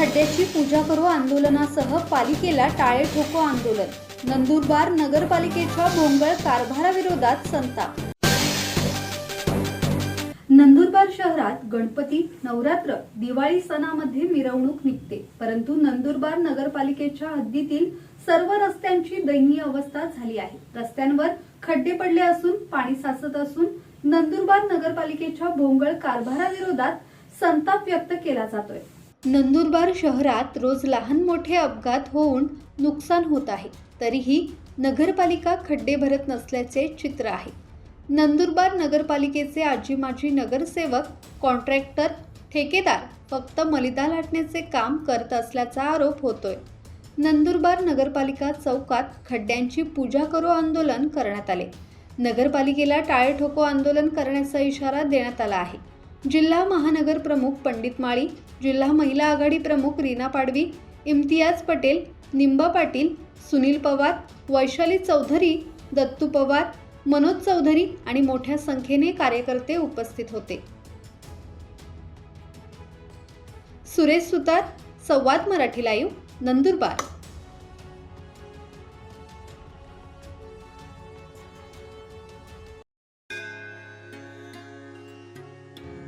खड्ड्याची पूजा करू आंदोलनासह पालिकेला टाळे ठोको आंदोलन. नंदुरबार नगरपालिकेच्या भोंगळ कारभाराविरोधात संताप. नंदुरबार शहरात गणपती नवरात्र दिवाळी सणामध्ये मिरवणूक निघते. परंतु नंदुरबार नगरपालिकेच्या हद्दीतील सर्व रस्त्यांची दयनीय अवस्था झाली आहे. रस्त्यांवर खड्डे पडले असून पाणी साचत असून नंदुरबार नगरपालिकेच्या भोंगळ कारभाराविरोधात संताप व्यक्त केला जातोय. नंदुरबार शहरात रोज लहान मोठे अपघात होऊन नुकसान होत आहे. तरीही नगरपालिका खड्डे भरत नसल्याचे चित्र आहे. नंदुरबार नगरपालिकेचे आजी माजी नगरसेवक कॉन्ट्रॅक्टर ठेकेदार फक्त मलिदा लाटण्याचे काम करत असल्याचा आरोप होतोय. नंदुरबार नगरपालिका चौकात खड्ड्यांची पूजा करो आंदोलन करण्यात आले. नगरपालिकेला टाळे ठोको आंदोलन करण्याचा इशारा देण्यात आला आहे. जिल्हा महानगर प्रमुख पंडित माळी जिल्हा महिला आघाडी प्रमुख रीना पाडवी इम्तियाज पटेल निंबा पाटील सुनील पवार वैशाली चौधरी दत्तू पवार मनोज चौधरी आणि मोठ्या संख्येने कार्यकर्ते उपस्थित होते. सुरेश सुतार संवाद मराठी लाईव्ह नंदुरबार.